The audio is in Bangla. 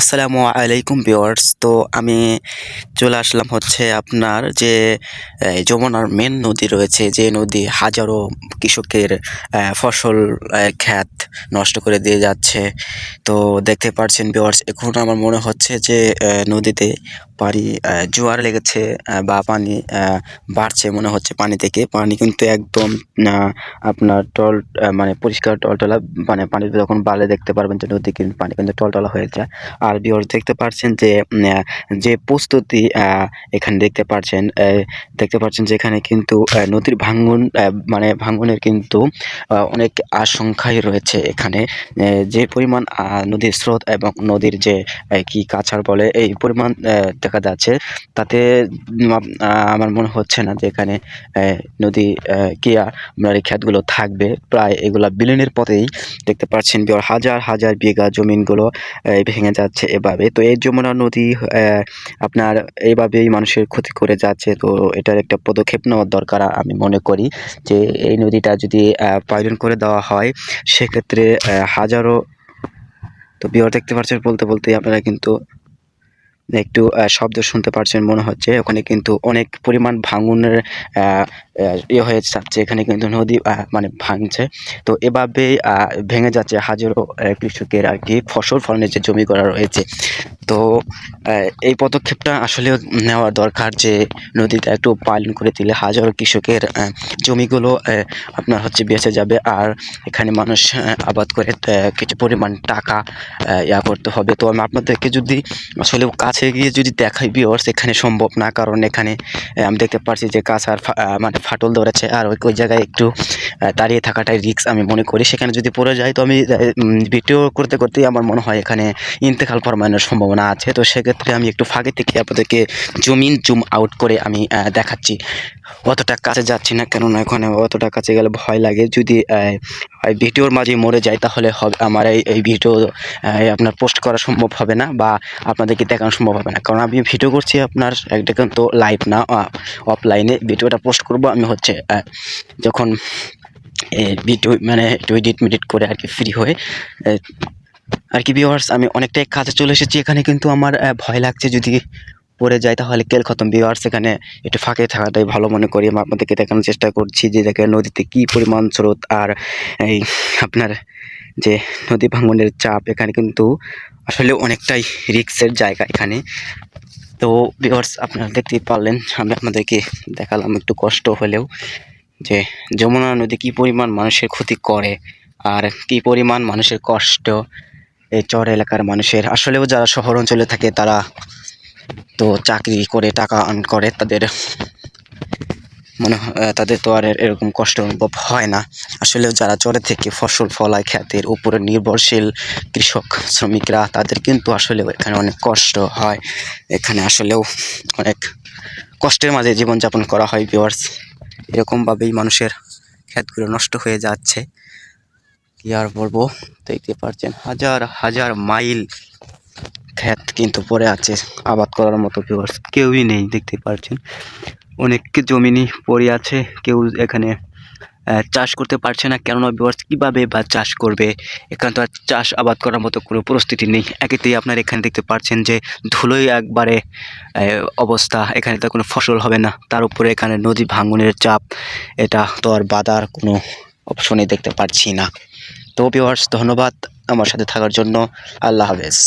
আসসালামু আলাইকুম ভিওয়ার্স তো আমি চলে আসলাম হচ্ছে আপনার যে যমুনার মেন নদী রয়েছে, যে নদী হাজারো কৃষকের ফসল খ্যাত নষ্ট করে দিয়ে যাচ্ছে। তো দেখতে পাচ্ছেন ভিওয়ার্স এখন আমার মনে হচ্ছে যে নদীতে পানি জোয়ার লেগেছে বা পানি বাড়ছে মনে হচ্ছে পানি থেকে। পানি কিন্তু একদম আপনার টল মানে পরিষ্কার টলটলা মানে পানি যখন বালে দেখতে পারবেন যে নদী কিন্তু পানি কিন্তু টলটলা হয়ে যায়। আর ভিউয়ার্স দেখতে পাচ্ছেন যে যে প্রস্তুতি এখানে দেখতে পাচ্ছেন দেখতে পাচ্ছেন যে এখানে কিন্তু নদীর ভাঙ্গন মানে ভাঙ্গনের কিন্তু অনেক আশঙ্কাই রয়েছে এখানে। যে পরিমাণ নদীর স্রোত এবং নদীর যে কি কাছাড় বলে, এই পরিমাণ দেখা যাচ্ছে তাতে আমার মনে হচ্ছে না যে এখানে নদী আহ, কি আপনার এই ক্ষেতগুলো থাকবে। প্রায় এগুলা বিলীনের পথেই দেখতে পাচ্ছেন হাজার হাজার বিঘা জমিনগুলো ভেঙে যাচ্ছে এভাবে। তো এই যমুনা নদী আপনার এইভাবেই মানুষের ক্ষতি করে যাচ্ছে। তো এটার একটা পদক্ষেপ নেওয়ার দরকার আমি মনে করি যে এই নদীটা যদি পাইলন করে দেওয়া হয় সেক্ষেত্রে হাজারো তো বিহার দেখতে পাচ্ছেন বলতে বলতে আপনারা কিন্তু একটু শব্দ শুনতে পারছেন মনে হচ্ছে। ওখানে কিন্তু অনেক পরিমাণ ভাঙনের ইয়ে হয়ে যাচ্ছে। এখানে কিন্তু নদী মানে ভাঙছে। তো এভাবে আহ, ভেঙে যাচ্ছে হাজারো কৃষকের আর কি ফসল ফলনের যে জমি করা রয়েছে। তো এই পদক্ষেপটা আসলে নেওয়া দরকার যে নদীটা একটু পালন করে দিলে হাজারো কৃষকের জমিগুলো আপনার হচ্ছে বেঁচে যাবে। আর এখানে মানুষ আবাদ করে কিছু পরিমাণ টাকা ইয়া করতে হবে। তো আমি আপনাদেরকে যদি আসলে কাছে গিয়ে যদি দেখাই বিওর এখানে সম্ভব না। কারণ এখানে আমি দেখতে পাচ্ছি যে কাঁচার আর মানে ফাটল ধরেছে। আর ওই ওই জায়গায় একটু দাঁড়িয়ে থাকাটাই রিক্স আমি মনে করি। সেখানে যদি পড়ে যায়, তো আমি ভিডিও করতে করতেই আমার মনে হয় এখানে ইন্তেকাল ফরমানোর সম্ভাবনা আছে। তো সেক্ষেত্রে আমি একটু ফাঁকে থেকে আপনাদেরকে জুম ইন জুম আউট করে আমি দেখাচ্ছি। অতটা কাছে যাচ্ছি না, কেননা ওখানে অতটা কাছে গেলে ভয় লাগে। যদি ভিডিওর মাঝে মরে যায় তাহলে হবে, আমার এই এই ভিডিও আপনার পোস্ট করা সম্ভব হবে না বা আপনাদেরকে দেখানো সম্ভব হবে না। কারণ আমি ভিডিও করছি আপনার একটা কিন্তু লাইভ না অফলাইনে ভিডিওটা পোস্ট করব আমি হচ্ছে যখন ভিডিও মানে একটু এডিট মিডিট করে আর কি ফ্রি হয়ে আর কি ভিউয়ার্স আমি অনেকটাই কাছে চলে এসেছি। এখানে কিন্তু আমার ভয় লাগছে যদি পড়ে যায়, তাহলে কেল খতম। ভিউয়ার্স এখানে একটু ফাঁকে থাকাটাই ভালো মনে করি। আমি আপনাদেরকে দেখানোর চেষ্টা করছি যে দেখে নদীতে কি পরিমাণ স্রোত আর এই আপনার যে নদী ভাঙনের চাপ, এখানে কিন্তু আসলে অনেকটাই রিক্সের জায়গা এখানে। তো ভিউয়ার্স আপনারা দেখতেই পারলেন, আমি আপনাদেরকে দেখালাম একটু কষ্ট হলেও যে যমুনা নদী কি পরিমাণ মানুষের ক্ষতি করে আর কি পরিমাণ মানুষের কষ্ট। এই চর এলাকার মানুষের, আসলেও যারা শহর অঞ্চলে থাকে তারা তো চাকরি করে টাকা আর্ন করে, তাদের মনে তাদের তো আর এরকম কষ্ট অনুভব হয় না। আসলেও যারা চরে থেকে ফসল ফলায় খ্যাতের উপরে নির্ভরশীল কৃষক, শ্রমিকরা, তাদের কিন্তু আসলেও এখানে অনেক কষ্ট হয়। এখানে আসলেও অনেক কষ্টের মাঝে জীবনযাপন করা হয় ভিওয়ার্স এরকমভাবেই মানুষের ক্ষেতগুলো নষ্ট হয়ে যাচ্ছে। কি আর বলব? দেখতে পাচ্ছেন, হাজার হাজার মাইল ক্ষেত কিন্তু পড়ে আছে, আবাদ করার মতো ভিউয়ার্স কেউই নেই দেখতে পাচ্ছেন অনেক জমিনই পড়ে আছে, কেউ এখানে চাষ করতে পারছে না। কেননা ভিউয়ার্স কীভাবে বা চাষ করবে? এখানে তো আর চাষ আবাদ করার মতো কোনো পরিস্থিতি নেই। একেতেই আপনার এখানে দেখতে পাচ্ছেন যে ধুলোই একবারে অবস্থা। এখানে তো কোনো ফসল হবে না। তার উপরে এখানে নদী ভাঙনের চাপ, এটা তো আর বাধার কোনো অপশনই দেখতে পাচ্ছি না। তো ভিউয়ার্স ধন্যবাদ। আমার সাথে থাকার জন্য আল্লাহ হাফেজ।